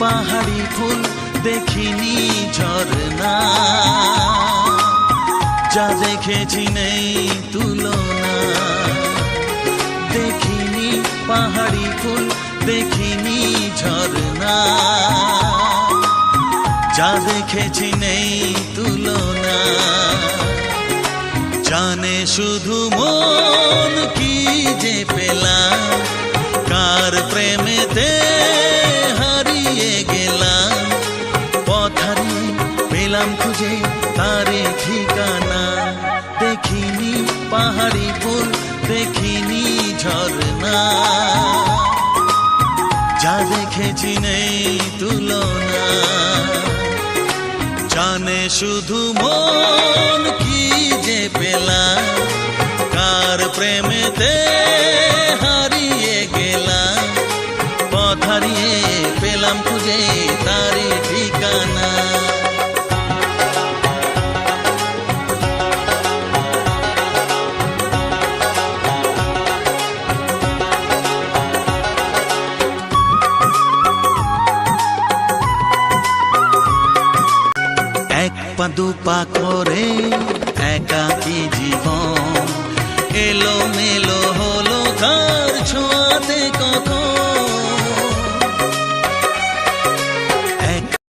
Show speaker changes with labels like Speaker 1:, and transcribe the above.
Speaker 1: পাহাড়ি ফুল দেখিনি ঝরনা যা দেখেছি নেই তুলনা। দেখিনি পাহাড়ি ফুল, দেখিনি ঝরনা যা দেখেছি নেই তুলনা। জানে শুধু মন পেলাম খুঁজে তারে ঠিকানা। দেখিনি পাহাড়ি ফুল, দেখিনি ঝরনা যা দেখেছি নেই তুলনা। জানে শুধু মন কি যে পেলাম, কার প্রেমেতে হারিয়ে গেলাম। পথ হারিয়ে পেলাম খুঁজে তারি ঠিকানা। দুপা পাথরে একা একাকি জীবন? এলো মেলো হলো তার ছোঁয়াতে কখন